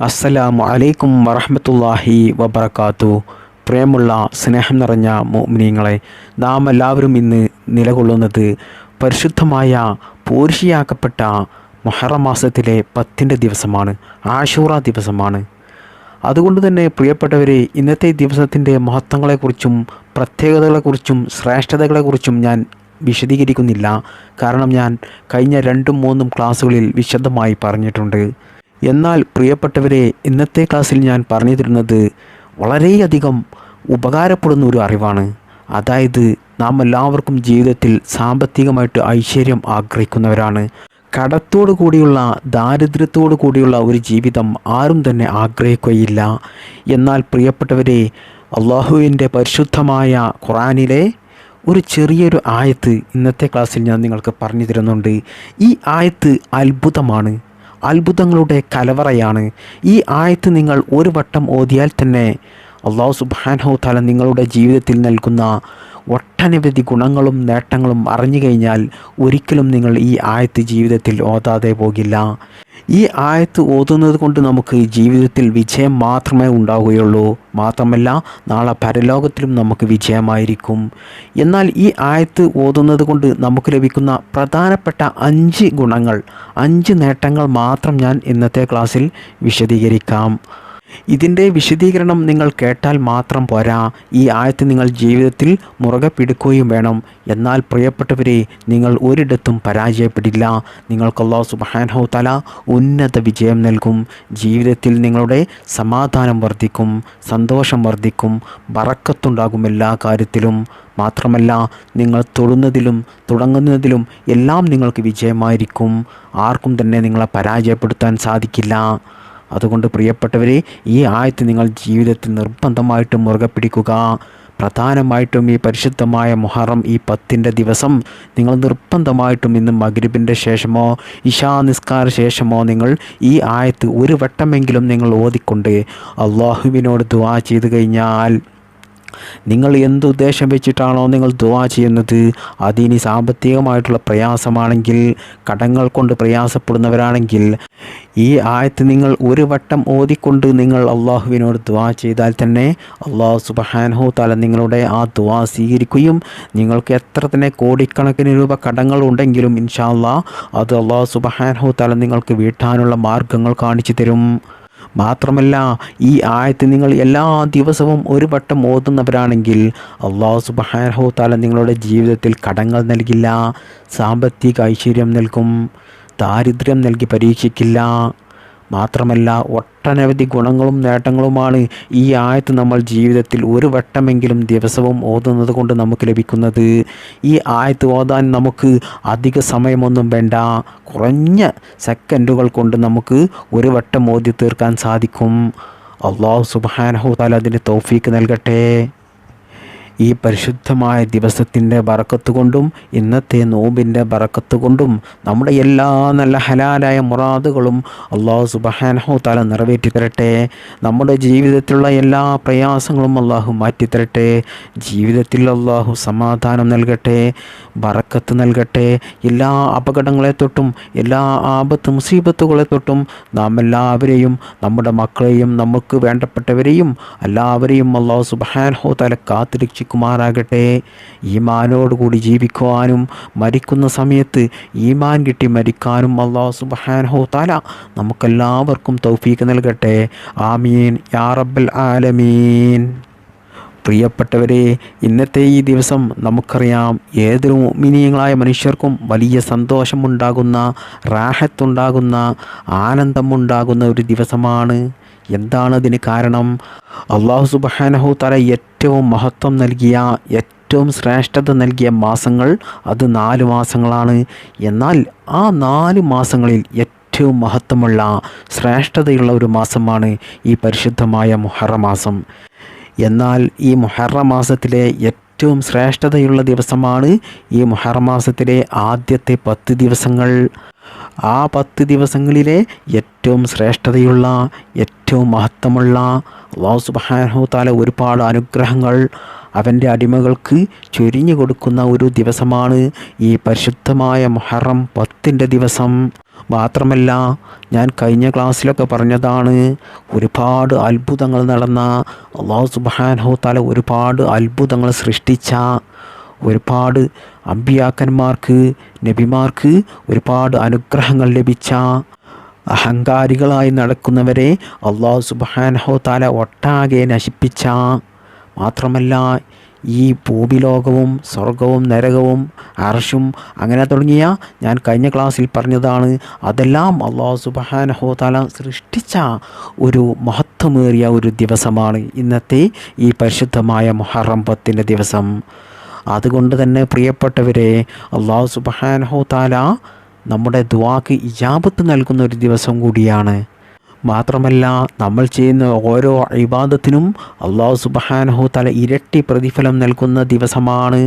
അസ്സലാമു അലൈക്കും വറഹമത്തല്ലാഹി വബർക്കാത്തു പ്രേമുള്ള സ്നേഹം നിറഞ്ഞ മോമിനിയങ്ങളെ നാം എല്ലാവരും ഇന്ന് നിലകൊള്ളുന്നത് പരിശുദ്ധമായ പൂർഷിയാക്കപ്പെട്ട മൊഹറം മാസത്തിലെ പത്തിന്റെ ദിവസമാണ് ആഷൂറ ദിവസമാണ്. അതുകൊണ്ട് തന്നെ പ്രിയപ്പെട്ടവരെ ഇന്നത്തെ ദിവസത്തിന്റെ മഹത്വങ്ങളെക്കുറിച്ചും പ്രത്യേകതകളെക്കുറിച്ചും ശ്രേഷ്ഠതകളെക്കുറിച്ചും ഞാൻ വിശദീകരിക്കുന്നില്ല. കാരണം ഞാൻ കഴിഞ്ഞ രണ്ടും മൂന്നും ക്ലാസ്സുകളിൽ വിശദമായി പറഞ്ഞിട്ടുണ്ട്. എന്നാൽ പ്രിയപ്പെട്ടവരെ ഇന്നത്തെ ക്ലാസ്സിൽ ഞാൻ പറഞ്ഞു തരുന്നത് വളരെയധികം ഉപകാരപ്പെടുന്ന ഒരു അറിവാണ്. അതായത് നാം എല്ലാവർക്കും ജീവിതത്തിൽ സാമ്പത്തികമായിട്ട് ഐശ്വര്യം ആഗ്രഹിക്കുന്നവരാണ്. കടത്തോടു കൂടിയുള്ള ദാരിദ്ര്യത്തോടു കൂടിയുള്ള ഒരു ജീവിതം ആരും തന്നെ ആഗ്രഹിക്കുകയില്ല. എന്നാൽ പ്രിയപ്പെട്ടവരെ അള്ളാഹുവിന്റെ പരിശുദ്ധമായ ഖുറാനിലെ ഒരു ചെറിയൊരു ആയത്ത് ഇന്നത്തെ ക്ലാസ്സിൽ ഞാൻ നിങ്ങൾക്ക് പറഞ്ഞു തരുന്നുണ്ട് ഈ ആയത്ത് അത്ഭുതമാണ്. അത്ഭുതങ്ങളുടെ കലവറയാണ്. ഈ ആയത്ത് നിങ്ങൾ ഒരു വട്ടം ഓതിയാൽ തന്നെ അള്ളാഹു സുബാനഹു തല നിങ്ങളുടെ ജീവിതത്തിൽ നൽകുന്ന ഒട്ടനവധി ഗുണങ്ങളും നേട്ടങ്ങളും അറിഞ്ഞു കഴിഞ്ഞാൽ ഒരിക്കലും നിങ്ങൾ ഈ ആയത്ത് ജീവിതത്തിൽ ഓതാതെ പോകില്ല. ഈ ആയത്ത് ഓതുന്നത് കൊണ്ട് നമുക്ക് ജീവിതത്തിൽ വിജയം മാത്രമേ ഉണ്ടാവുകയുള്ളൂ. മാത്രമല്ല നാളെ പരലോകത്തിലും നമുക്ക് വിജയമായിരിക്കും. എന്നാൽ ഈ ആയത്ത് ഓതുന്നത് കൊണ്ട് നമുക്ക് ലഭിക്കുന്ന പ്രധാനപ്പെട്ട അഞ്ച് ഗുണങ്ങൾ അഞ്ച് നേട്ടങ്ങൾ മാത്രം ഞാൻ ഇന്നത്തെ ക്ലാസ്സിൽ വിശദീകരിക്കാം. ഇതിന്റെ വിശദീകരണം നിങ്ങൾ കേട്ടാൽ മാത്രം പോരാ. ഈ ആയത്ത് നിങ്ങൾ ജീവിതത്തിൽ മുറുകെ പിടിക്കുകയും വേണം. എന്നാൽ പ്രിയപ്പെട്ടവരെ നിങ്ങൾ ഒരിടത്തും പരാജയപ്പെടില്ല. നിങ്ങൾക്ക് അള്ളാഹു സുബാൻഹു തല ഉന്നത വിജയം നൽകും. ജീവിതത്തിൽ നിങ്ങളുടെ സമാധാനം വർദ്ധിക്കും സന്തോഷം വർദ്ധിക്കും വറക്കത്തുണ്ടാകും എല്ലാ കാര്യത്തിലും. മാത്രമല്ല നിങ്ങൾ തൊടുന്നതിലും തുടങ്ങുന്നതിലും എല്ലാം നിങ്ങൾക്ക് വിജയമായിരിക്കും. ആർക്കും തന്നെ നിങ്ങളെ പരാജയപ്പെടുത്താൻ സാധിക്കില്ല. അതുകൊണ്ട് പ്രിയപ്പെട്ടവരെ ഈ ആയത്ത് നിങ്ങൾ ജീവിതത്തിൽ നിർബന്ധമായിട്ടും മുറുകെ പിടിക്കുക. പ്രധാനമായിട്ടും ഈ പരിശുദ്ധമായ മുഹറം ഈ പത്തിന്റെ ദിവസം നിങ്ങൾ നിർബന്ധമായിട്ടും ഇന്ന് മഗ്രിബിന്റെ ശേഷമോ ഇഷാ നിസ്കാര ശേഷമോ നിങ്ങൾ ഈ ആയത്ത് ഒരു വട്ടമെങ്കിലും നിങ്ങൾ ഓതിക്കൊണ്ട് അള്ളാഹുവിനോട് ദുവാ ചെയ്തു കഴിഞ്ഞാൽ നിങ്ങൾ എന്ത് ഉദ്ദേശം വെച്ചിട്ടാണോ നിങ്ങൾ ദുവാ ചെയ്യുന്നത്? അതിനി സാമ്പത്തികമായിട്ടുള്ള പ്രയാസമാണെങ്കിൽ കടങ്ങൾ കൊണ്ട് പ്രയാസപ്പെടുന്നവരാണെങ്കിൽ ഈ ആയത്ത് നിങ്ങൾ ഒരു വട്ടം ഓതിക്കൊണ്ട് നിങ്ങൾ അള്ളാഹുവിനോട് ദുവാ ചെയ്താൽ തന്നെ അള്ളാഹു സുബഹാൻഹു തല നിങ്ങളുടെ ആ ദുവാ സ്വീകരിക്കുകയും നിങ്ങൾക്ക് എത്ര തന്നെ കോടിക്കണക്കിന് രൂപ കടങ്ങൾ ഉണ്ടെങ്കിലും ഇൻഷാല്ലാ അത് അള്ളാഹു സുബഹാൻഹു തല നിങ്ങൾക്ക് വീട്ടാനുള്ള മാർഗങ്ങൾ കാണിച്ചു തരും. മാത്രമല്ല ഈ ആയത്ത് നിങ്ങൾ എല്ലാ ദിവസവും ഒരു വട്ടം ഓതുന്നവരാണെങ്കിൽ അള്ളാഹു സുബാനഹു താല നിങ്ങളുടെ ജീവിതത്തിൽ കടങ്ങൾ നൽകില്ല സാമ്പത്തിക ഐശ്വര്യം നൽകും ദാരിദ്ര്യം നൽകി പരീക്ഷിക്കില്ല. മാത്രമല്ല ഒട്ടനവധി ഗുണങ്ങളും നേട്ടങ്ങളുമാണ് ഈ ആയത്ത് നമ്മൾ ജീവിതത്തിൽ ഒരു വട്ടമെങ്കിലും ദിവസവും ഓതുന്നത് കൊണ്ട് നമുക്ക് ലഭിക്കുന്നത്. ഈ ആയത്ത് ഓതാൻ നമുക്ക് അധിക സമയമൊന്നും വേണ്ട. കുറഞ്ഞ സെക്കൻഡുകൾ കൊണ്ട് നമുക്ക് ഒരു വട്ടം ഓതി തീർക്കാൻ സാധിക്കും. അള്ളാഹു സുബാനഹു താല അതിന് തോഫീക്ക് നൽകട്ടെ. ഈ പരിശുദ്ധമായ ദിവസത്തിന്റെ ബറക്കത്ത് കൊണ്ടും ഇന്നത്തെ നോമ്പിന്റെ ബറക്കത്ത് കൊണ്ടും നമ്മുടെ എല്ലാ നല്ല ഹലാലായ മുറാദുകളും അള്ളാഹു സുബഹാനഹു താല നിറവേറ്റി തരട്ടെ നമ്മുടെ ജീവിതത്തിലുള്ള എല്ലാ പ്രയാസങ്ങളും അള്ളാഹു മാറ്റിത്തരട്ടെ. ജീവിതത്തിൽ അള്ളാഹു സമാധാനം നൽകട്ടെ ബറക്കത്ത് നൽകട്ടെ. എല്ലാ അപകടങ്ങളെ തൊട്ടും എല്ലാ ആപത്ത് മുസീബത്തുകളെ തൊട്ടും നാം എല്ലാവരെയും നമ്മുടെ മക്കളെയും നമുക്ക് വേണ്ടപ്പെട്ടവരെയും എല്ലാവരെയും അള്ളാഹു സുബഹാനഹു താല കാത്തിരക്ഷിക്കും രക്ഷിക്കുമാറാകട്ടെ ഈമാനോടുകൂടി ജീവിക്കുവാനും മരിക്കുന്ന സമയത്ത് ഈമാൻ കിട്ടി മരിക്കാനും അള്ളാഹു സുബാനഹോ താല നമുക്കെല്ലാവർക്കും തൗഫീക്ക് നൽകട്ടെ. ആമീൻ. യാ റബ്ബൽ ആലമീൻ. പ്രിയപ്പെട്ടവരെ ഇന്നത്തെ ഈ ദിവസം നമുക്കറിയാം ഏതൊരു മിനിയങ്ങളായ മനുഷ്യർക്കും വലിയ സന്തോഷമുണ്ടാകുന്ന റാഹത്തുണ്ടാകുന്ന ആനന്ദമുണ്ടാകുന്ന ഒരു ദിവസമാണ്. എന്താണ് അതിന് കാരണം? അള്ളാഹു സുബാനഹു തല ഏറ്റവും മഹത്വം നൽകിയ ഏറ്റവും ശ്രേഷ്ഠത നൽകിയ മാസങ്ങൾ അത് നാല് മാസങ്ങളാണ്. എന്നാൽ ആ നാല് മാസങ്ങളിൽ ഏറ്റവും മഹത്വമുള്ള ശ്രേഷ്ഠതയുള്ള ഒരു മാസമാണ് ഈ പരിശുദ്ധമായ മുഹറ മാസം. എന്നാൽ ഈ മുഹറ മാസത്തിലെ ഏറ്റവും ശ്രേഷ്ഠതയുള്ള ദിവസമാണ് ഈ മുഹറ മാസത്തിലെ ആദ്യത്തെ പത്ത് ദിവസങ്ങൾ. ആ പത്ത് ദിവസങ്ങളിലെ ഏറ്റവും ശ്രേഷ്ഠതയുള്ള ഏറ്റവും മഹത്വമുള്ള അള്ളാഹു സുബാനഹു താല ഒരുപാട് അനുഗ്രഹങ്ങൾ അവന്റെ അടിമകൾക്ക് ചൊരിഞ്ഞു കൊടുക്കുന്ന ഒരു ദിവസമാണ് ഈ പരിശുദ്ധമായ മൊഹറം പത്തിന്റെ ദിവസം. മാത്രമല്ല ഞാൻ കഴിഞ്ഞ ക്ലാസ്സിലൊക്കെ പറഞ്ഞതാണ് ഒരുപാട് അത്ഭുതങ്ങൾ നടന്ന അള്ളാഹു സുബാനഹു താല ഒരുപാട് അത്ഭുതങ്ങൾ സൃഷ്ടിച്ച ഒരുപാട് അമ്പിയാക്കന്മാർക്ക് നബിമാർക്ക് ഒരുപാട് അനുഗ്രഹങ്ങൾ ലഭിച്ച അഹങ്കാരികളായി നടക്കുന്നവരെ അള്ളാഹു സുബാനഹോ താല ഒട്ടാകെ നശിപ്പിച്ച. മാത്രമല്ല ഈ ഭൂമിലോകവും സ്വർഗവും നരകവും അർഷും അങ്ങനെ തുടങ്ങിയ ഞാൻ കഴിഞ്ഞ ക്ലാസ്സിൽ പറഞ്ഞതാണ്. അതെല്ലാം അള്ളാഹു സുബാനഹോ താല സൃഷ്ടിച്ച ഒരു മഹത്വമേറിയ ഒരു ദിവസമാണ്. ഇന്നത്തെ ഈ പരിശുദ്ധമായ മുഹറം ദിവസം. അതുകൊണ്ട് തന്നെ പ്രിയപ്പെട്ടവരെ അള്ളാഹു സുബാനഹു താല നമ്മുടെ ദ്വാക്ക് ഇജാബത്ത് നൽകുന്ന ഒരു ദിവസം കൂടിയാണ്. മാത്രമല്ല നമ്മൾ ചെയ്യുന്ന ഓരോ ഇബാദത്തിനും അള്ളാഹു സുബഹാനഹു തല ഇരട്ടി പ്രതിഫലം നൽകുന്ന ദിവസമാണ്.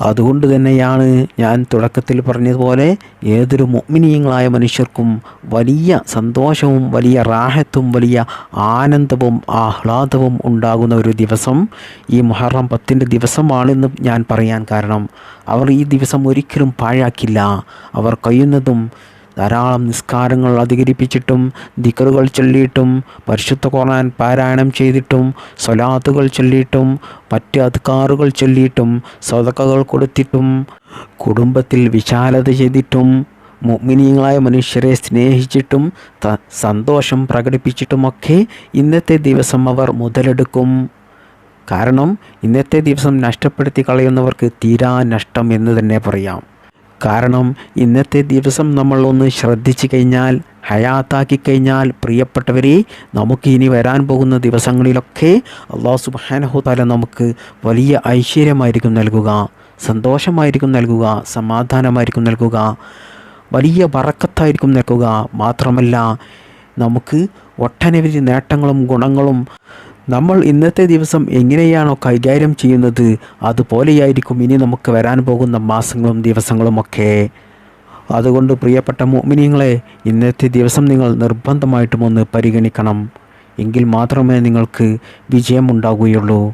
അതുകൊണ്ട് തന്നെയാണ് ഞാൻ തുടക്കത്തിൽ പറഞ്ഞതുപോലെ ഏതൊരു മുഗ്മിനീയങ്ങളായ മനുഷ്യർക്കും വലിയ സന്തോഷവും വലിയ റാഹത്തും വലിയ ആനന്ദവും ആഹ്ലാദവും ഉണ്ടാകുന്ന ഒരു ദിവസം ഈ മുഹറം പത്തിന്റെ ദിവസമാണെന്ന് ഞാൻ പറയാൻ കാരണം. അവർ ഈ ദിവസം ഒരിക്കലും പാഴാക്കില്ല. അവർ കഴിയുന്നതും ധാരാളം നിസ്കാരങ്ങൾ അധികരിപ്പിച്ചിട്ടും ദിക്കറുകൾ ചൊല്ലിയിട്ടും പരിശുദ്ധ ഖുർആൻ പാരായണം ചെയ്തിട്ടും സ്വലാത്തുകൾ ചൊല്ലിയിട്ടും മറ്റ് അധികാറുകൾ ചൊല്ലിയിട്ടും സ്വതക്കകൾ കൊടുത്തിട്ടും കുടുംബത്തിൽ വിശാലത ചെയ്തിട്ടും മുഗ്മിനീയങ്ങളായ മനുഷ്യരെ സ്നേഹിച്ചിട്ടും സന്തോഷം പ്രകടിപ്പിച്ചിട്ടുമൊക്കെ ഇന്നത്തെ ദിവസം അവർ മുതലെടുക്കും. കാരണം ഇന്നത്തെ ദിവസം നഷ്ടപ്പെടുത്തി കളയുന്നവർക്ക് തീരാ നഷ്ടം എന്ന് തന്നെ പറയാം. കാരണം ഇന്നത്തെ ദിവസം നമ്മൾ ഒന്ന് ശ്രദ്ധിച്ചു കഴിഞ്ഞാൽ ഹയാത്താക്കി കഴിഞ്ഞാൽ പ്രിയപ്പെട്ടവരെ നമുക്ക് ഇനി വരാൻ പോകുന്ന ദിവസങ്ങളിലൊക്കെ അള്ളാഹു സുബാനഹു താല നമുക്ക് വലിയ ഐശ്വര്യമായിരിക്കും നൽകുക സന്തോഷമായിരിക്കും നൽകുക സമാധാനമായിരിക്കും നൽകുക വലിയ വറക്കത്തായിരിക്കും നൽകുക. മാത്രമല്ല നമുക്ക് ഒട്ടനവധി നേട്ടങ്ങളും ഗുണങ്ങളും നമ്മൾ ഇന്നത്തെ ദിവസം എങ്ങനെയാണോ കൈകാര്യം ചെയ്യുന്നത് അതുപോലെയായിരിക്കും ഇനി നമുക്ക് വരാൻ പോകുന്ന മാസങ്ങളും ദിവസങ്ങളുമൊക്കെ അതുകൊണ്ട് പ്രിയപ്പെട്ട മോമിനിയങ്ങളെ ഇന്നത്തെ ദിവസം നിങ്ങൾ നിർബന്ധമായിട്ടും ഒന്ന് പരിഗണിക്കണം. എങ്കിൽ മാത്രമേ നിങ്ങൾക്ക് വിജയമുണ്ടാകുകയുള്ളൂ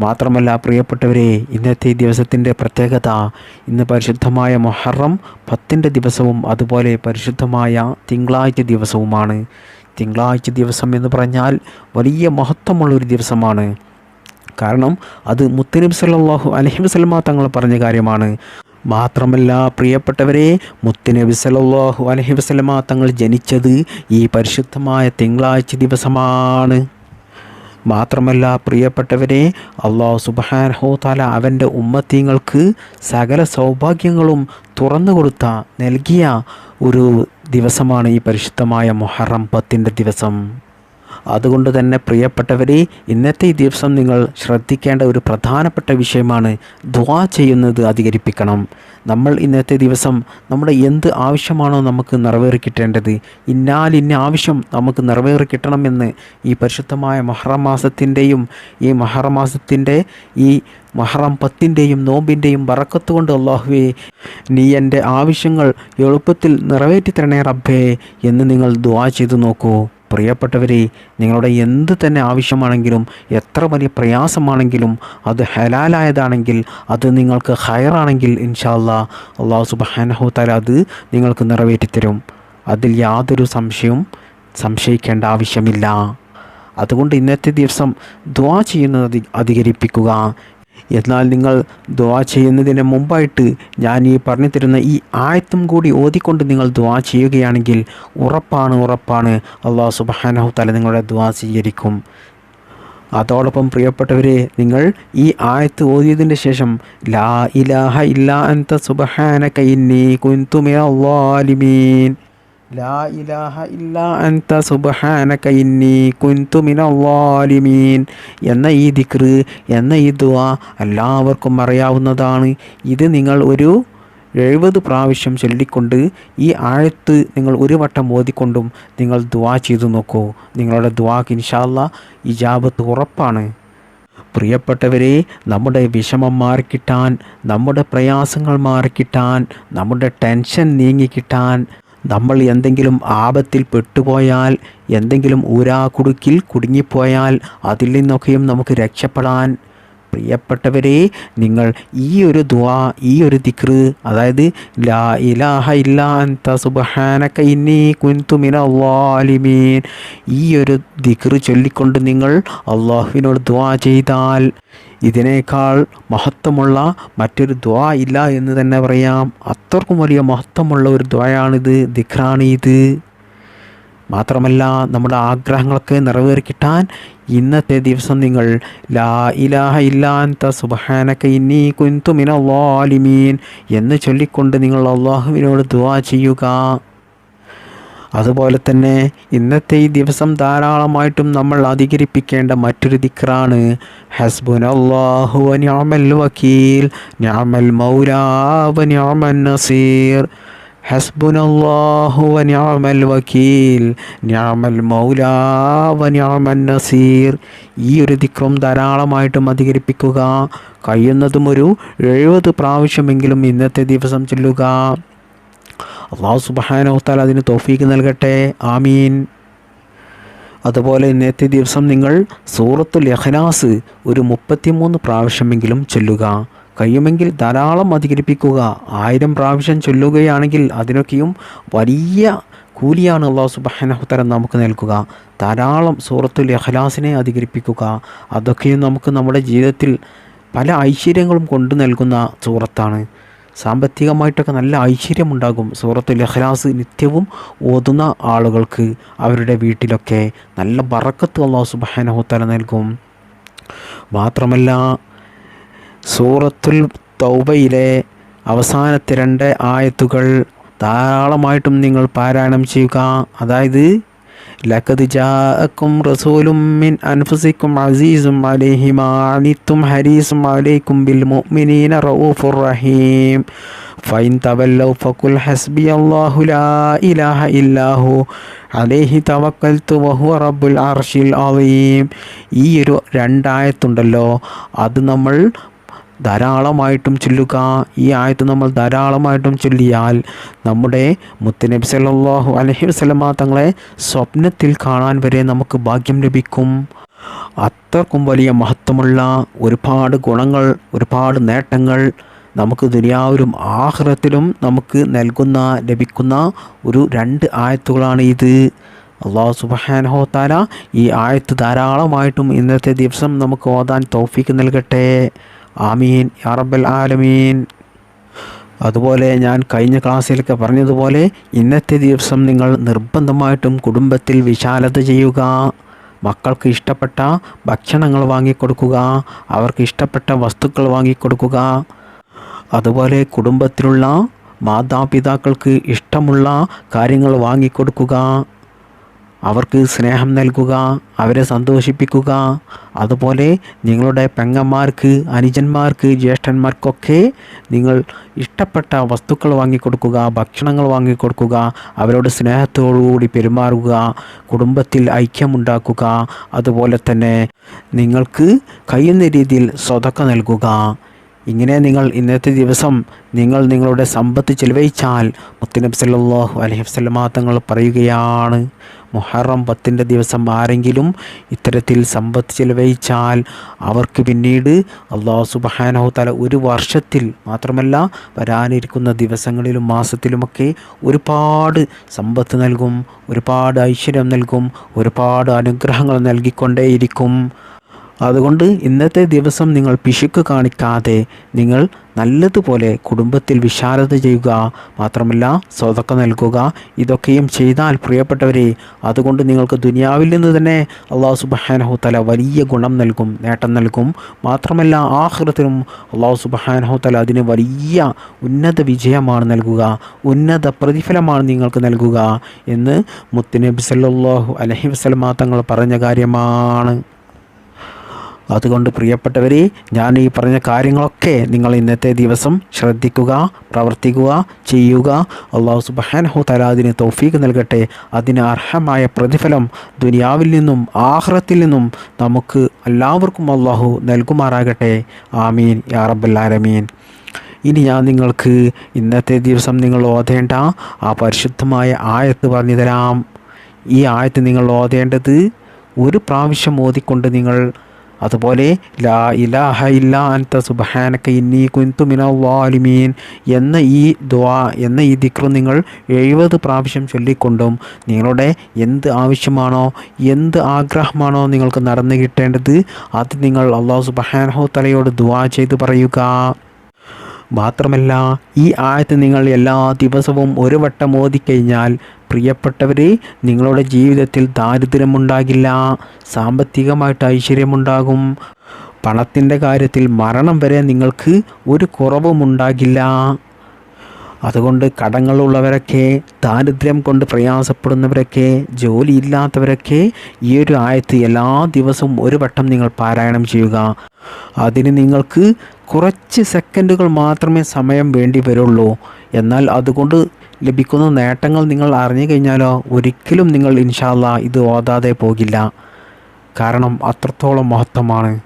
മാത്രമല്ല പ്രിയപ്പെട്ടവരെ ഇന്നത്തെ ദിവസത്തിന്റെ പ്രത്യേകത ഇന്ന് പരിശുദ്ധമായ മൊഹറം പത്തിന്റെ ദിവസവും അതുപോലെ പരിശുദ്ധമായ തിങ്കളാഴ്ച ദിവസവുമാണ്. തിങ്കളാഴ്ച ദിവസം എന്ന് പറഞ്ഞാൽ വലിയ മഹത്വമുള്ളൊരു ദിവസമാണ്. കാരണം അത് മുത്തനബി സല്ലാഹു അലഹി വസ്ലമ തങ്ങൾ പറഞ്ഞ കാര്യമാണ്. മാത്രമല്ല പ്രിയപ്പെട്ടവരെ മുത്തനബി സല്ലാഹു അലഹി വസ്ലമ തങ്ങൾ ജനിച്ചത് ഈ പരിശുദ്ധമായ തിങ്കളാഴ്ച ദിവസമാണ്. മാത്രമല്ല പ്രിയപ്പെട്ടവരെ അള്ളാഹു സുബാനഹോ താല അവന്റെ ഉമ്മത്തീങ്ങൾക്ക് സകല സൗഭാഗ്യങ്ങളും തുറന്നു കൊടുത്ത നൽകിയ ഒരു ദിവസമാണ് ഈ പരിശുദ്ധമായ മൊഹറം പത്തിന്റെ ദിവസം. അതുകൊണ്ട് തന്നെ പ്രിയപ്പെട്ടവരെ ഇന്നത്തെ ഈ ദിവസം നിങ്ങൾ ശ്രദ്ധിക്കേണ്ട ഒരു പ്രധാനപ്പെട്ട വിഷയമാണ് ദ്വാ ചെയ്യുന്നത് അധികരിപ്പിക്കണം. നമ്മൾ ഇന്നത്തെ ദിവസം നമ്മുടെ എന്ത് ആവശ്യമാണോ നമുക്ക് നിറവേറി കിട്ടേണ്ടത് ഇന്നാൽ ഇന്ന ആവശ്യം നമുക്ക് നിറവേറി കിട്ടണമെന്ന് ഈ പരിശുദ്ധമായ മഹറമാസത്തിന്റെയും ഈ മഹറമാസത്തിന്റെ ഈ മഹറം പത്തിന്റെയും നോമ്പിന്റെയും വറക്കത്തുകൊണ്ട് അള്ളാഹുവേ നീ എന്റെ ആവശ്യങ്ങൾ എളുപ്പത്തിൽ നിറവേറ്റി തരണേ റബ്ബേ എന്ന് നിങ്ങൾ ദുവാ ചെയ്തു നോക്കൂ. പ്രിയപ്പെട്ടവരെ നിങ്ങളുടെ എന്ത് തന്നെ ആവശ്യമാണെങ്കിലും എത്ര വലിയ പ്രയാസമാണെങ്കിലും അത് ഹലാലായതാണെങ്കിൽ അത് നിങ്ങൾക്ക് ഹയറാണെങ്കിൽ ഇൻഷാല്ല അള്ളാഹു സുബാനഹു തല അത് നിങ്ങൾക്ക് നിറവേറ്റിത്തരും. അതിൽ യാതൊരു സംശയവും സംശയിക്കേണ്ട ആവശ്യമില്ല. അതുകൊണ്ട് ഇന്നത്തെ ദിവസം ദ്വാ ചെയ്യുന്നത് അധികരിപ്പിക്കുക. എന്നാൽ നിങ്ങൾ ദ്വാ ചെയ്യുന്നതിന് മുമ്പായിട്ട് ഞാൻ ഈ പറഞ്ഞു തരുന്ന ഈ ആയത്തും കൂടി ഓതിക്കൊണ്ട് നിങ്ങൾ ദ്വാ ചെയ്യുകയാണെങ്കിൽ ഉറപ്പാണ് ഉറപ്പാണ്. അള്ളാഹു സുബാനഹു തല നിങ്ങളുടെ ദ്വാ സ്വീകരിക്കും. അതോടൊപ്പം പ്രിയപ്പെട്ടവരെ നിങ്ങൾ ഈ ആയത്ത് ഓതിയതിന് ശേഷം ലാ ഇലാഹ ഇല്ലാ അന്ത സുബഹാന കൈന്നി കുന്തുമേ അള്ളാലിമീൻ ലാ ഇലാഹ ഇല്ലാ അൻത സുബ്ഹാനക ഇന്നി എന്ന ഈ ദിക്റ് എന്ന ഈ ദുആ എല്ലാവർക്കും അറിയാവുന്നതാണ്. ഇത് നിങ്ങൾ ഒരു എഴുപത് പ്രാവശ്യം ചൊല്ലിക്കൊണ്ട് ഈ ആഴത്ത് നിങ്ങൾ ഒരു വട്ടം ഓതിക്കൊണ്ടും നിങ്ങൾ ദുവാ ചെയ്തു നോക്കൂ. നിങ്ങളുടെ ദുവാക്ക് ഇൻഷാല്ല ഇജാബത്ത് ഉറപ്പാണ്. പ്രിയപ്പെട്ടവരെ നമ്മുടെ വിഷമം മാറിക്കിട്ടാൻ നമ്മുടെ പ്രയാസങ്ങൾ മാറിക്കിട്ടാൻ നമ്മുടെ ടെൻഷൻ നീങ്ങിക്കിട്ടാൻ നമ്മൾ എന്തെങ്കിലും ആപത്തിൽ പെട്ടുപോയാൽ എന്തെങ്കിലും ഊരാക്കുടുക്കിൽ കുടുങ്ങിപ്പോയാൽ അതിൽ നിന്നൊക്കെയും നമുക്ക് രക്ഷപ്പെടാൻ പ്രിയപ്പെട്ടവരെ നിങ്ങൾ ഈ ഒരു ദ്വാ ഈ ഒരു ദിക്ർ അതായത് ലാ ഇലാഹ ഇല്ലാ അൻത സുബ്ഹാനക ഇന്നി കുൻതു ളാലിമീൻ ഈ ഒരു ദിക്ർ ചൊല്ലിക്കൊണ്ട് നിങ്ങൾ അള്ളാഹുവിനോട് ദ്വാ ചെയ്താൽ ഇതിനേക്കാൾ മഹത്വമുള്ള മറ്റൊരു ദ്വാ ഇല്ല എന്ന് തന്നെ പറയാം. അത്രക്കും വലിയ മഹത്വമുള്ള ഒരു ദ്വയാണിത് ദിഖ്റാണ് ഇത് മാത്രമല്ല നമ്മുടെ ആഗ്രഹങ്ങളൊക്കെ നിറവേറി കിട്ടാൻ ഇന്നത്തെ ദിവസം നിങ്ങൾ ലാ ഇലാഹ ഇല്ലാത്ത സുബഹാനക്ക ഇന്നി കുന്തു വാലിമീൻ എന്ന് ചൊല്ലിക്കൊണ്ട് നിങ്ങൾ അള്ളാഹുവിനോട് ദുവാ ചെയ്യുക. അതുപോലെ തന്നെ ഇന്നത്തെ ഈ ദിവസം ധാരാളമായിട്ടും നമ്മൾ അധികരിപ്പിക്കേണ്ട മറ്റൊരു ദിക്റാണ് ഹസ്ബുൻ അള്ളാഹു വക്കീൽ ഞാമൽ മൗലാ നസീർ. ഹസ്ബുൻ അള്ളാഹു വ നിഅമൽ വക്കീൽ ഞാമൽ മൗലാ വ നസീർ. ഈ ഒരു ദിക്റും ധാരാളമായിട്ടും അധികരിപ്പിക്കുക കഴിയുന്നതും ഒരു എഴുപത് പ്രാവശ്യമെങ്കിലും ഇന്നത്തെ ദിവസം ചൊല്ലുക. അള്ളാഹു സുബാനോത്താൽ അതിന് തോഫീക്ക് നൽകട്ടെ. ആമീൻ. അതുപോലെ ഇന്നത്തെ ദിവസം നിങ്ങൾ സൂറത്തുൽ ഇഖ്ലാസ് ഒരു മുപ്പത്തിമൂന്ന് പ്രാവശ്യമെങ്കിലും ചൊല്ലുക. കഴിയുമെങ്കിൽ ധാരാളം അധികരിപ്പിക്കുക. ആയിരം പ്രാവശ്യം ചൊല്ലുകയാണെങ്കിൽ അതിനൊക്കെയും വലിയ കൂലിയാണ് അള്ളാഹു സുബാനഹുത്തരം നമുക്ക് നൽകുക. ധാരാളം സൂറത്തുൽ ഇഖ്ലാസിനെ അധികരിപ്പിക്കുക. അതൊക്കെയും നമുക്ക് നമ്മുടെ ജീവിതത്തിൽ പല ഐശ്വര്യങ്ങളും കൊണ്ടു നൽകുന്ന സൂറത്താണ്. സാമ്പത്തികമായിട്ടൊക്കെ നല്ല ഐശ്വര്യമുണ്ടാകും സൂറത്തുൽ ഇഖ്ലാസ് നിത്യവും ഓതുന്ന ആളുകൾക്ക് അവരുടെ വീട്ടിലൊക്കെ. നല്ല ബറക്കത്ത് അള്ളാഹു സുബാനഹുത്തല നൽകും. മാത്രമല്ല സൂറത്തുൽ തൗബയിലെ അവസാനത്തെ രണ്ട് ആയത്തുകൾ ധാരാളമായിട്ടും നിങ്ങൾ പാരായണം ചെയ്യുക. അതായത് ലഖദ് ജാഅക്കും റസൂലും മിൻ അൻഫുസിക്കും അസീസും അലൈഹി മാ അനിത്തും ഹരീസും അലൈക്കും ബിൽ മുഅ്മിനീന റഊഫുർ റഹീം. ഫൈൻ തവല്ലൗ ഫഖുൽ ഹസ്ബി അല്ലാഹു ലാ ഇലാഹ ഇല്ലാഹു അലൈഹി തവക്കൽത്തു വഹുവ റബ്ബുൽ അർഷിൽ അലീം ഈ ഒരു രണ്ടായത്തുണ്ടല്ലോ. അത് നമ്മൾ ധാരാളമായിട്ടും ചൊല്ലുക. ഈ ആയത്ത് നമ്മൾ ധാരാളമായിട്ടും ചൊല്ലിയാൽ നമ്മുടെ മുത്തനബി സല്ലാഹു അലഹി വസല്ലമ തങ്ങളെ സ്വപ്നത്തിൽ കാണാൻ വരെ നമുക്ക് ഭാഗ്യം ലഭിക്കും. അത്രക്കും വലിയ മഹത്വമുള്ള ഒരുപാട് ഗുണങ്ങൾ ഒരുപാട് നേട്ടങ്ങൾ നമുക്ക് ദുനിയാവിലും ആഹ്റത്തിലും നമുക്ക് നൽകുന്ന ലഭിക്കുന്ന ഒരു രണ്ട് ആയത്തുകളാണ് ഇത്. അള്ളാഹു സുബഹാനഹോ താല ഈ ആയത്ത് ധാരാളമായിട്ടും ഇന്നത്തെ ദിവസം നമുക്ക് ഓതാൻ തൗഫീക്ക് നൽകട്ടെ. ആമീൻ. യാ റബ്ബൽ ആലമീൻ. അതുപോലെ ഞാൻ കഴിഞ്ഞ ക്ലാസ്സിലൊക്കെ പറഞ്ഞതുപോലെ ഇന്നത്തെ ദിവസം നിങ്ങൾ നിർബന്ധമായിട്ടും കുടുംബത്തിൽ വിശാലത ചെയ്യുക മക്കൾക്ക് ഇഷ്ടപ്പെട്ട ഭക്ഷണങ്ങൾ വാങ്ങിക്കൊടുക്കുക അവർക്ക് ഇഷ്ടപ്പെട്ട വസ്തുക്കൾ വാങ്ങിക്കൊടുക്കുക. അതുപോലെ കുടുംബത്തിലുള്ള മാതാപിതാക്കൾക്ക് ഇഷ്ടമുള്ള കാര്യങ്ങൾ വാങ്ങിക്കൊടുക്കുക. അവർക്ക് സ്നേഹം നൽകുക അവരെ സന്തോഷിപ്പിക്കുക. അതുപോലെ നിങ്ങളുടെ പെങ്ങന്മാർക്ക് അനുജന്മാർക്ക് ജ്യേഷ്ഠന്മാർക്കൊക്കെ നിങ്ങൾ ഇഷ്ടപ്പെട്ട വസ്തുക്കൾ വാങ്ങിക്കൊടുക്കുക ഭക്ഷണങ്ങൾ വാങ്ങിക്കൊടുക്കുക അവരോട് സ്നേഹത്തോടുകൂടി പെരുമാറുക കുടുംബത്തിൽ ഐക്യമുണ്ടാക്കുക. അതുപോലെ തന്നെ നിങ്ങൾക്ക് കഴിയുന്ന രീതിയിൽ സ്വതക്ക നൽകുക. ഇങ്ങനെ നിങ്ങൾ ഇന്നത്തെ ദിവസം നിങ്ങൾ നിങ്ങളുടെ സമ്പത്ത് ചെലവഴിച്ചാൽ മുത്തനബ് സല്ലല്ലാഹു അലൈഹി വസല്ലമ തങ്ങൾ പറയുകയാണ് മുഹറം പത്തിന്റെ ദിവസം ആരെങ്കിലും ഇത്തരത്തിൽ സമ്പത്ത് ചെലവഴിച്ചാൽ അവർക്ക് പിന്നീട് അള്ളാഹു സുബഹാനഹു തല ഒരു വർഷത്തിൽ മാത്രമല്ല വരാനിരിക്കുന്ന ദിവസങ്ങളിലും മാസത്തിലുമൊക്കെ ഒരുപാട് സമ്പത്ത് നൽകും ഒരുപാട് ഐശ്വര്യം നൽകും ഒരുപാട് അനുഗ്രഹങ്ങൾ നൽകിക്കൊണ്ടേയിരിക്കും. അതുകൊണ്ട് ഇന്നത്തെ ദിവസം നിങ്ങൾ പിശുക്ക് കാണിക്കാതെ നിങ്ങൾ നല്ലതുപോലെ കുടുംബത്തിൽ വിശാലത ചെയ്യുക മാത്രമല്ല സ്വതക്ക നൽകുക. ഇതൊക്കെയും ചെയ്താൽ പ്രിയപ്പെട്ടവരെ അതുകൊണ്ട് നിങ്ങൾക്ക് ദുനിയാവിൽ നിന്ന് തന്നെ അള്ളാഹു സുബഹാനഹു തല വലിയ ഗുണം നൽകും നേട്ടം നൽകും. മാത്രമല്ല ആഹൃത്തിനും അള്ളാഹു സുബഹാനഹു തല അതിന് വലിയ ഉന്നത വിജയമാണ് നൽകുക ഉന്നത പ്രതിഫലമാണ് നിങ്ങൾക്ക് നൽകുക എന്ന് മുത്തുനബി സല്ലാഹു അലഹി വസ്ലമാ തങ്ങൾ പറഞ്ഞ കാര്യമാണ്. അതുകൊണ്ട് പ്രിയപ്പെട്ടവരെ ഞാൻ ഈ പറഞ്ഞ കാര്യങ്ങളൊക്കെ നിങ്ങൾ ഇന്നത്തെ ദിവസം ശ്രദ്ധിക്കുക പ്രവർത്തിക്കുക ചെയ്യുക. അള്ളാഹു സുബഹാനഹു തല അതിന് നൽകട്ടെ. അതിന് അർഹമായ പ്രതിഫലം ദുനിയാവിൽ നിന്നും ആഹ്റത്തിൽ നിന്നും നമുക്ക് എല്ലാവർക്കും അള്ളാഹു നൽകുമാറാകട്ടെ. ആമീൻ. യാ റബ്ബൽ ആലമീൻ. ഇനി ഞാൻ നിങ്ങൾക്ക് ഇന്നത്തെ ദിവസം നിങ്ങൾ ഓതേണ്ട ആ പരിശുദ്ധമായ ആയത്ത് പറഞ്ഞു തരാം ഈ ആയത്ത് നിങ്ങൾ ഓതേണ്ടത് ഒരു പ്രാവശ്യം ഓതിക്കൊണ്ട് നിങ്ങൾ അതുപോലെ ലാ ഇലാഹ ഇല്ലാ അൻത സുബഹാനക്ക ഇന്നി കുന്തു മിനവാലിമീൻ എന്ന ഈ ദ്വാ എന്ന ഈ ദിക്ർ നിങ്ങൾ എഴുപത് പ്രാവശ്യം ചൊല്ലിക്കൊണ്ടും നിങ്ങളുടെ എന്ത് ആവശ്യമാണോ എന്ത് ആഗ്രഹമാണോ നിങ്ങൾക്ക് നടന്നു കിട്ടേണ്ടത് അത് നിങ്ങൾ അള്ളാഹു സുബഹാനഹു തലയോട് ദ്വാ ചെയ്ത് പറയുക. മാത്രമല്ല ഈ ആയത്ത് നിങ്ങൾ എല്ലാ ദിവസവും ഒരു വട്ടം ഓതിക്കഴിഞ്ഞാൽ പ്രിയപ്പെട്ടവരെ നിങ്ങളുടെ ജീവിതത്തിൽ ദാരിദ്ര്യമുണ്ടാകില്ല സാമ്പത്തികമായിട്ട് ഐശ്വര്യമുണ്ടാകും. പണത്തിന്റെ കാര്യത്തിൽ മരണം വരെ നിങ്ങൾക്ക് ഒരു കുറവുമുണ്ടാകില്ല. അതുകൊണ്ട് കടങ്ങളുള്ളവരൊക്കെ ദാരിദ്ര്യം കൊണ്ട് പ്രയാസപ്പെടുന്നവരൊക്കെ ജോലിയില്ലാത്തവരൊക്കെ ഈ ഒരു ആയത്ത് എല്ലാ ദിവസവും ഒരു വട്ടം നിങ്ങൾ പാരായണം ചെയ്യുക. അതിന് നിങ്ങൾക്ക് കുറച്ച് സെക്കൻഡുകൾ മാത്രമേ സമയം വേണ്ടി വരുള്ളൂ. എന്നാൽ അതുകൊണ്ട് ലഭിക്കുന്ന നേട്ടങ്ങൾ നിങ്ങൾ അറിഞ്ഞു കഴിഞ്ഞാലോ ഒരിക്കലും നിങ്ങൾ ഇൻഷാല്ല ഇത് ഓതാതെ പോകില്ല. കാരണം അത്രത്തോളം മഹത്വമാണ്.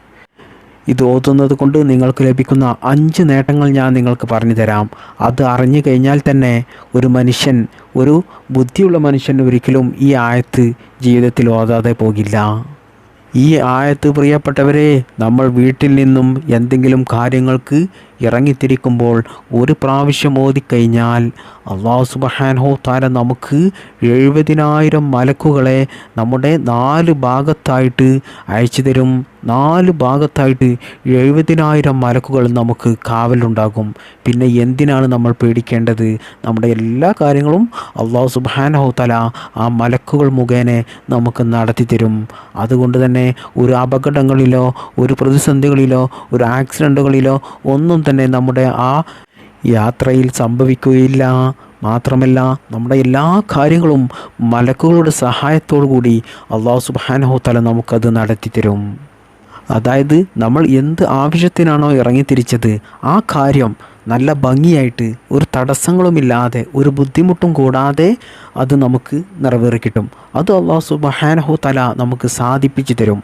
ഇത് ഓതുന്നത് കൊണ്ട് നിങ്ങൾക്ക് ലഭിക്കുന്ന അഞ്ച് നേട്ടങ്ങൾ ഞാൻ നിങ്ങൾക്ക് പറഞ്ഞു തരാം. അത് അറിഞ്ഞു കഴിഞ്ഞാൽ തന്നെ ഒരു മനുഷ്യൻ ഒരു ബുദ്ധിയുള്ള മനുഷ്യൻ ഒരിക്കലും ഈ ആയത്ത് ജീവിതത്തിൽ ഓതാതെ പോകില്ല. ഈ ആയത്ത് പ്രിയപ്പെട്ടവരെ നമ്മൾ വീട്ടിൽ നിന്നും എന്തെങ്കിലും കാര്യങ്ങൾക്ക് ഇറങ്ങിത്തിരിക്കുമ്പോൾ ഒരു പ്രാവശ്യം ഓതിക്കഴിഞ്ഞാൽ അള്ളാഹു സുബഹാൻഹോ താര നമുക്ക് എഴുപതിനായിരം മലക്കുകളെ നമ്മുടെ നാല് ഭാഗത്തായിട്ട് അയച്ചു തരും. നാല് ഭാഗത്തായിട്ട് എഴുപതിനായിരം മലക്കുകൾ നമുക്ക് കാവലുണ്ടാകും പിന്നെ എന്തിനാണ് നമ്മൾ പേടിക്കേണ്ടത്? നമ്മുടെ എല്ലാ കാര്യങ്ങളും അള്ളാഹു സുബാനഹു തല ആ മലക്കുകൾ മുഖേന നമുക്ക് നടത്തി തരും. അതുകൊണ്ട് തന്നെ ഒരു അപകടങ്ങളിലോ ഒരു പ്രതിസന്ധികളിലോ ഒരു ആക്സിഡന്റുകളിലോ ഒന്നും തന്നെ നമ്മുടെ ആ യാത്രയിൽ സംഭവിക്കുകയില്ല. മാത്രമല്ല നമ്മുടെ എല്ലാ കാര്യങ്ങളും മലക്കുകളുടെ സഹായത്തോടു കൂടി അള്ളാഹു സുബാനഹു തല നമുക്കത് നടത്തി തരും അതായത് നമ്മൾ എന്ത് ആവശ്യത്തിനാണോ ഇറങ്ങിത്തിരിച്ചത് ആ കാര്യം നല്ല ഭംഗിയായിട്ട് ഒരു തടസ്സങ്ങളുമില്ലാതെ ഒരു ബുദ്ധിമുട്ടും കൂടാതെ അത് നമുക്ക് നിറവേറി കിട്ടും അത് അള്ളാഹു സുബഹാനഹു തല നമുക്ക് സാധിപ്പിച്ചു തരും.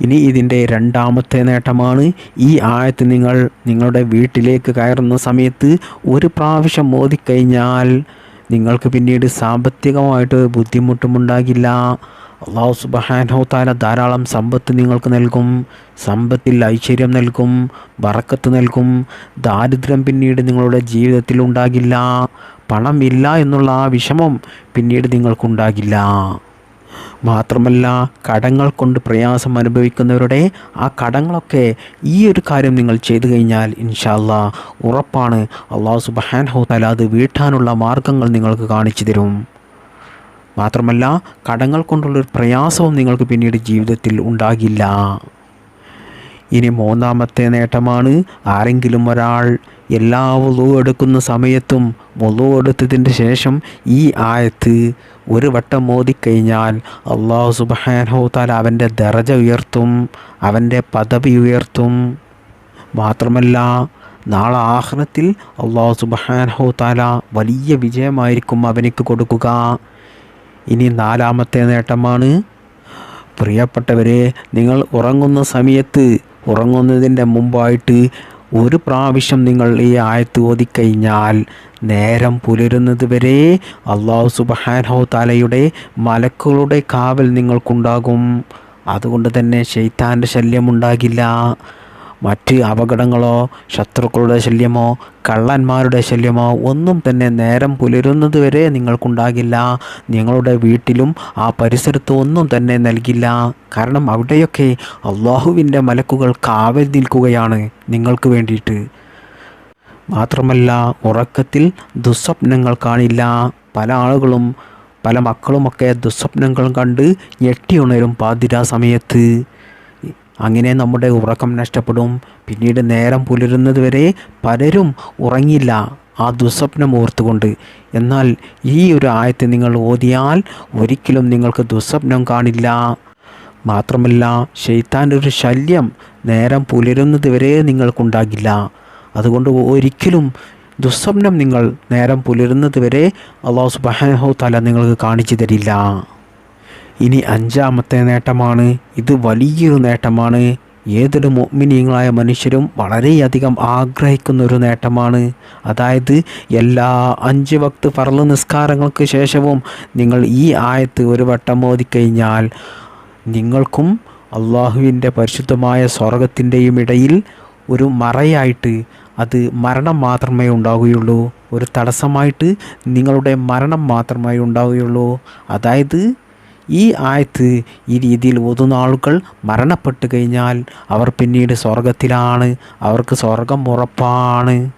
ഇനി ഇതിന്റെ രണ്ടാമത്തെ നേട്ടമാണ് ഈ ആയത്ത് നിങ്ങൾ നിങ്ങളുടെ വീട്ടിലേക്ക് കയറുന്ന സമയത്ത് ഒരു പ്രാവശ്യം മോദിക്കഴിഞ്ഞാൽ നിങ്ങൾക്ക് പിന്നീട് സാമ്പത്തികമായിട്ട് ബുദ്ധിമുട്ടുമുണ്ടാകില്ല. അള്ളാഹു സുബഹാനോ താല ധാരാളം സമ്പത്ത് നിങ്ങൾക്ക് നൽകും. സമ്പത്തിൽ ഐശ്വര്യം നൽകും. വറക്കത്ത് നൽകും. ദാരിദ്ര്യം പിന്നീട് നിങ്ങളുടെ ജീവിതത്തിൽ ഉണ്ടാകില്ല. പണമില്ല എന്നുള്ള ആ വിഷമം പിന്നീട് നിങ്ങൾക്കുണ്ടാകില്ല. മാത്രമല്ല കടങ്ങൾ കൊണ്ട് പ്രയാസം അനുഭവിക്കുന്നവരുടെ ആ കടങ്ങളൊക്കെ ഈ ഒരു കാര്യം നിങ്ങൾ ചെയ്തു കഴിഞ്ഞാൽ ഇൻഷാല്ല ഉറപ്പാണ്. അള്ളാഹു സുബഹാൻ ഹോത്താൽ അത് വീട്ടാനുള്ള മാർഗങ്ങൾ നിങ്ങൾക്ക് കാണിച്ചു തരും. മാത്രമല്ല കടങ്ങൾ കൊണ്ടുള്ളൊരു പ്രയാസവും നിങ്ങൾക്ക് പിന്നീട് ജീവിതത്തിൽ ഉണ്ടാകില്ല. ഇനി മൂന്നാമത്തെ നേട്ടമാണ് ആരെങ്കിലും ഒരാൾ എല്ലാ വൊലു എടുക്കുന്ന സമയത്തും വലുവെടുത്തതിന്റെ ശേഷം ഈ ആയത്ത് ഒരു വട്ടം മോദിക്കഴിഞ്ഞാൽ അള്ളാഹു താല അവന്റെ ദറജ ഉയർത്തും അവന്റെ പദവി ഉയർത്തും. മാത്രമല്ല നാളെ ആഹ്റത്തിൽ അള്ളാഹു സുബാനഹു താല വലിയ വിജയമായിരിക്കും അവനിക്ക് കൊടുക്കുക. ഇനി നാലാമത്തെ നേട്ടമാണ്. പ്രിയപ്പെട്ടവരെ നിങ്ങൾ ഉറങ്ങുന്ന സമയത്ത് ഉറങ്ങുന്നതിന്റെ മുമ്പായിട്ട് ഒരു പ്രാവശ്യം നിങ്ങൾ ഈ ആയത്ത് ഓതിക്കഴിഞ്ഞാൽ നേരം പുലരുന്നത് വരെ അള്ളാഹു സുബഹാനോ തലയുടെ മലക്കുകളുടെ കാവൽ നിങ്ങൾക്കുണ്ടാകും. അതുകൊണ്ട് തന്നെ ശൈത്താന്റെ ശല്യമുണ്ടാകില്ല മറ്റ് അപകടങ്ങളോ ശത്രുക്കളുടെ ശല്യമോ കള്ളന്മാരുടെ ശല്യമോ ഒന്നും തന്നെ നേരം പുലരുന്നത് വരെ നിങ്ങൾക്കുണ്ടാകില്ല. നിങ്ങളുടെ വീട്ടിലും ആ പരിസരത്തും ഒന്നും തന്നെ നൽകില്ല. കാരണം അവിടെയൊക്കെ അള്ളാഹുവിന്റെ മലക്കുകൾ കാവൽ നിൽക്കുകയാണ് നിങ്ങൾക്ക് വേണ്ടിയിട്ട്. മാത്രമല്ല ഉറക്കത്തിൽ ദുസ്വപ്നങ്ങൾ കാണില്ല. പല ആളുകളും പല മക്കളുമൊക്കെ ദുസ്വപ്നങ്ങൾ കണ്ട് ഞെട്ടിയുണരും പാതിരാ സമയത്ത്. അങ്ങനെ നമ്മുടെ ഉറക്കം നഷ്ടപ്പെടും. പിന്നീട് നേരം പുലരുന്നത് വരെ പലരും ഉറങ്ങില്ല. ആ ദുസ്വപ്നം ഓർത്തുകൊണ്ട്. എന്നാൽ ഈ ഒരു ആയത്ത് നിങ്ങൾ ഓതിയാൽ ഒരിക്കലും നിങ്ങൾക്ക് ദുസ്വപ്നം കാണില്ല. മാത്രമല്ല ഷെയ്ത്താന്റെ ഒരു ശല്യം നേരം പുലരുന്നത് വരെ നിങ്ങൾക്കുണ്ടാകില്ല. അതുകൊണ്ട് ഒരിക്കലും ദുസ്വപ്നം നിങ്ങൾ നേരം പുലരുന്നത് വരെ അള്ളാഹു സുബാനഹോ തല നിങ്ങൾക്ക് കാണിച്ചു തരില്ല. ഇനി അഞ്ചാമത്തെ നേട്ടമാണ്. ഇത് വലിയൊരു നേട്ടമാണ്. ഏതൊരു മോമിനിയങ്ങളായ മനുഷ്യരും വളരെയധികം ആഗ്രഹിക്കുന്ന ഒരു നേട്ടമാണ്. അതായത് എല്ലാ അഞ്ച് വക്ത് പറൾ നിസ്കാരങ്ങൾക്ക് ശേഷവും നിങ്ങൾ ഈ ആയത്ത് ഒരു വട്ടം ഓതിക്കഴിഞ്ഞാൽ നിങ്ങൾക്കും അള്ളാഹുവിന്റെ പരിശുദ്ധമായ സ്വർഗത്തിന്റെയും ഇടയിൽ ഒരു മറയായിട്ട് അത് മരണം മാത്രമേ ഉണ്ടാവുകയുള്ളൂ. ഒരു തടസ്സമായിട്ട് നിങ്ങളുടെ മരണം മാത്രമേ ഉണ്ടാവുകയുള്ളൂ. അതായത് ഈ ആയത്ത് ഈ രീതിയിൽ ഓതുന്ന ആളുകൾ മരണപ്പെട്ടു കഴിഞ്ഞാൽ അവർ പിന്നീട് സ്വർഗത്തിലാണ്. അവർക്ക് സ്വർഗം ഉറപ്പാണ്.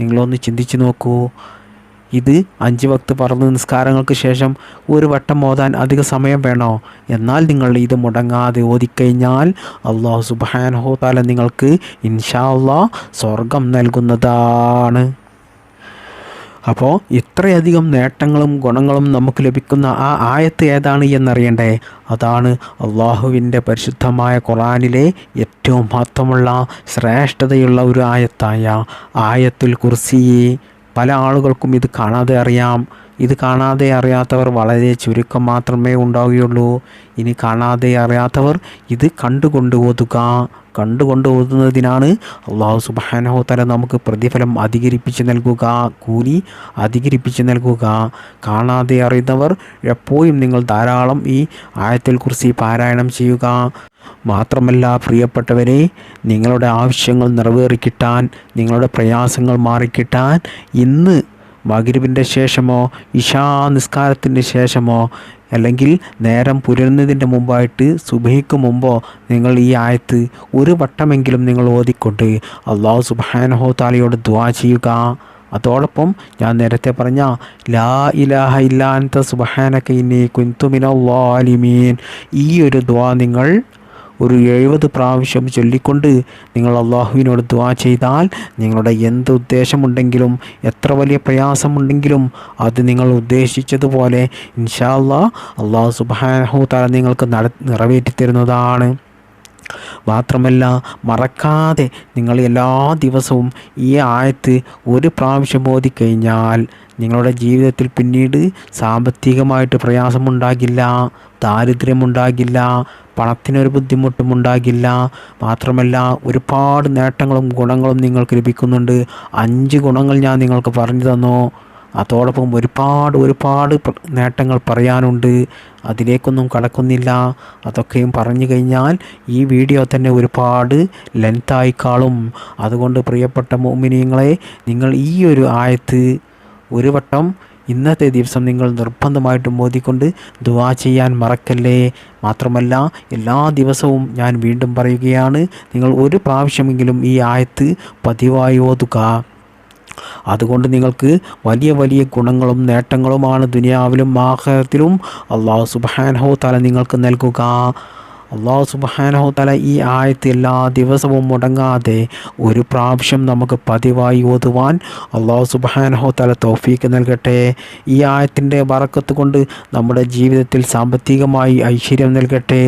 നിങ്ങളൊന്ന് ചിന്തിച്ചു നോക്കൂ. ഇത് അഞ്ച് വക്ത് പറന്ന് നിസ്കാരങ്ങൾക്ക് ശേഷം ഒരു വട്ടം ഓതാൻ അധിക സമയം വേണോ? എന്നാൽ നിങ്ങൾ ഇത് മുടങ്ങാതെ ഓതിക്കഴിഞ്ഞാൽ അള്ളാഹു സുബാനഹോ താല നിങ്ങൾക്ക് ഇൻഷാ അള്ളാഹ് സ്വർഗം നൽകുന്നതാണ്. അപ്പോൾ ഇത്രയധികം നേട്ടങ്ങളും ഗുണങ്ങളും നമുക്ക് ലഭിക്കുന്ന ആ ആയത്ത് ഏതാണ് എന്നറിയണ്ടേ? അതാണ് അള്ളാഹുവിന്റെ പരിശുദ്ധമായ ഖുറാനിലെ ഏറ്റവും മഹത്വമുള്ള ശ്രേഷ്ഠതയുള്ള ഒരു ആയത്തായ ആയത്തുൽ കുർസിയെ പല ആളുകൾക്കും ഇത് കാണാതെ അറിയാം. ഇത് കാണാതെ അറിയാത്തവർ വളരെ ചുരുക്കം മാത്രമേ ഉണ്ടാവുകയുള്ളൂ. ഇനി കാണാതെ അറിയാത്തവർ ഇത് കണ്ടുകൊണ്ട് ഓതുക. കണ്ടുകൊണ്ട് ഓതുന്നതിനാണ് അള്ളാഹു സുബാനഹോ തല നമുക്ക് പ്രതിഫലം അധികരിപ്പിച്ച് നൽകുക. കൂലി അധികരിപ്പിച്ച് നൽകുക. കാണാതെ അറിയുന്നവർ എപ്പോഴും നിങ്ങൾ ധാരാളം ഈ ആയത്തിൽ കുറിച്ച് പാരായണം ചെയ്യുക. മാത്രമല്ല പ്രിയപ്പെട്ടവരെ നിങ്ങളുടെ ആവശ്യങ്ങൾ നിറവേറിക്കിട്ടാൻ നിങ്ങളുടെ പ്രയാസങ്ങൾ മാറിക്കിട്ടാൻ ഇന്ന് മകരിവിന്റെ ശേഷമോ ഇഷാ നിസ്കാരത്തിന് ശേഷമോ അല്ലെങ്കിൽ നേരം പുലരുന്നതിന്റെ മുമ്പായിട്ട് സുബഹിക്ക് മുമ്പോ നിങ്ങൾ ഈ ആയത്ത് ഒരു വട്ടമെങ്കിലും നിങ്ങൾ ഓതിക്കൊണ്ട് അള്ളാഹു സുബാനഹോ താലയോട് ദ്വാ ചെയ്യുക. അതോടൊപ്പം ഞാൻ നേരത്തെ പറഞ്ഞ ലാ ഇലാഹ ഇല്ലാത്ത സുബഹാനക്കൈനെ കുന്തുമിനോ വാലിമീൻ ഈ ഒരു ദ്വാ നിങ്ങൾ ഒരു എഴുപത് പ്രാവശ്യം ചൊല്ലിക്കൊണ്ട് നിങ്ങൾ അള്ളാഹുവിനോട് ദ്വാ ചെയ്താൽ നിങ്ങളുടെ എന്ത് ഉദ്ദേശമുണ്ടെങ്കിലും എത്ര വലിയ പ്രയാസമുണ്ടെങ്കിലും അത് നിങ്ങൾ ഉദ്ദേശിച്ചതുപോലെ ഇൻഷാ അള്ളാഹ് സുബാനഹു താല നിങ്ങൾക്ക് നട നിറവേറ്റി തരുന്നതാണ്. മാത്രമല്ല മറക്കാതെ നിങ്ങൾ എല്ലാ ദിവസവും ഈ ആയത്ത് ഒരു പ്രാവശ്യം ഓതിക്കഴിഞ്ഞാൽ നിങ്ങളുടെ ജീവിതത്തിൽ പിന്നീട് സാമ്പത്തികമായിട്ട് പ്രയാസമുണ്ടാകില്ല ദാരിദ്ര്യമുണ്ടാകില്ല പണത്തിനൊരു ബുദ്ധിമുട്ടും ഉണ്ടാകില്ല മാത്രമല്ല ഒരുപാട് നേട്ടങ്ങളും ഗുണങ്ങളും നിങ്ങൾക്ക് ലഭിക്കുന്നുണ്ട്. അഞ്ച് ഗുണങ്ങൾ ഞാൻ നിങ്ങൾക്ക് പറഞ്ഞു തന്നു. അതോടൊപ്പം ഒരുപാട് ഒരുപാട് നേട്ടങ്ങൾ പറയാനുണ്ട്. അതിലേക്കൊന്നും കടക്കുന്നില്ല. അതൊക്കെയും പറഞ്ഞു കഴിഞ്ഞാൽ ഈ വീഡിയോ തന്നെ ഒരുപാട് ലെങ്തായിക്കാളും അതുകൊണ്ട് പ്രിയപ്പെട്ട മോമിനിയങ്ങളെ നിങ്ങൾ ഈ ഒരു ആയത്ത് ഒരു വട്ടം ഇന്നത്തെ ദിവസം നിങ്ങൾ നിർബന്ധമായിട്ടും മോദിക്കൊണ്ട് ദുവാ ചെയ്യാൻ മറക്കല്ലേ? മാത്രമല്ല എല്ലാ ദിവസവും ഞാൻ വീണ്ടും പറയുകയാണ് നിങ്ങൾ ഒരു പ്രാവശ്യമെങ്കിലും ഈ ആയത്ത് പതിവായി ഓതുക. അതുകൊണ്ട് നിങ്ങൾക്ക് വലിയ വലിയ ഗുണങ്ങളും നേട്ടങ്ങളുമാണ് ദുനിയാവിലും ആഹാരത്തിലും അള്ളാഹു സുബാനഹോ തല നിങ്ങൾക്ക് നൽകുക. അള്ളാഹു സുബാനഹു തല ഈ ആയത്ത് എല്ലാ ദിവസവും മുടങ്ങാതെ ഒരു പ്രാവശ്യം നമുക്ക് പതിവായി ഓതുവാൻ അള്ളാഹു സുബാനഹു തല തോഫീക്ക് നൽകട്ടെ. ഈ ആയത്തിന്റെ വറക്കത്ത് കൊണ്ട് നമ്മുടെ ജീവിതത്തിൽ സാമ്പത്തികമായി ഐശ്വര്യം നൽകട്ടെ.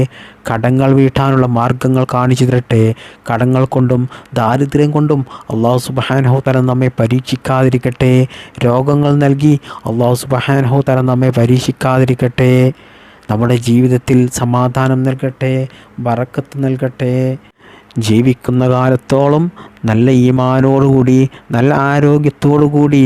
കടങ്ങൾ വീട്ടാനുള്ള മാർഗങ്ങൾ കാണിച്ചു തരട്ടെ. കടങ്ങൾ കൊണ്ടും ദാരിദ്ര്യം കൊണ്ടും അള്ളാഹു സുബാനഹു തല നമ്മെ പരീക്ഷിക്കാതിരിക്കട്ടെ. രോഗങ്ങൾ നൽകി അള്ളാഹു സുബാനഹു തല നമ്മെ പരീക്ഷിക്കാതിരിക്കട്ടെ. നമ്മുടെ ജീവിതത്തിൽ സമാധാനം നൽകട്ടെ വറക്കത്ത് നൽകട്ടെ. ജീവിക്കുന്ന കാലത്തോളം നല്ല ഈമാനോടുകൂടി നല്ല ആരോഗ്യത്തോടു കൂടി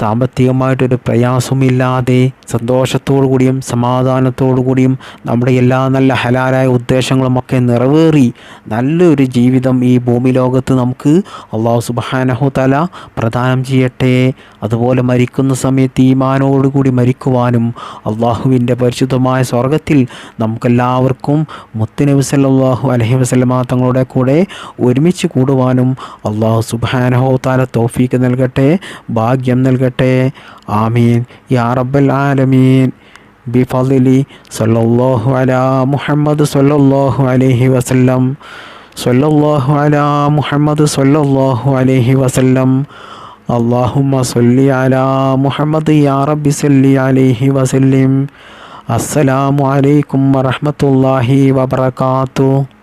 സാമ്പത്തികമായിട്ടൊരു പ്രയാസമില്ലാതെ സന്തോഷത്തോടു കൂടിയും സമാധാനത്തോടു കൂടിയും നമ്മുടെ എല്ലാ നല്ല ഹലാലായ ഉദ്ദേശങ്ങളുമൊക്കെ നിറവേറി നല്ലൊരു ജീവിതം ഈ ഭൂമി ലോകത്ത് നമുക്ക് അള്ളാഹു സുബാനഹു തല പ്രദാനം ചെയ്യട്ടെ. അതുപോലെ മരിക്കുന്ന സമയത്ത് ഈമാനോടുകൂടി മരിക്കുവാനും അള്ളാഹുവിന്റെ പരിശുദ്ധമായ സ്വർഗത്തിൽ നമുക്കെല്ലാവർക്കും മുത്തുനബി സല്ലാഹു അലഹി വസ്ലമ തങ്ങളുടെ കൂടെ ഒരുമിച്ച് കൂടുവാനും അള്ളാഹു സുബാനഹു താല തോഫീക്ക് നൽകട്ടെ. ഭാഗ്യം നൽകട്ടെ. ആകട്ടെ ആമീൻ. യാ റബ്ബൽ ആലമീൻ. ബിഫലി സല്ലല്ലാഹു അലാ മുഹമ്മദ് സല്ലല്ലാഹു അലൈഹി വസല്ലം. സല്ലല്ലാഹു അലാ മുഹമ്മദ് സല്ലല്ലാഹു അലൈഹി വസല്ലം. അള്ളാഹുമ്മ സല്ലി അലാ മുഹമ്മദ് യാ റബ്ബി സല്ലി അലൈഹി വസല്ലിം. അസ്സലാമു അലൈക്കും വറഹ്മത്തുള്ളാഹി വബറകാതുഹു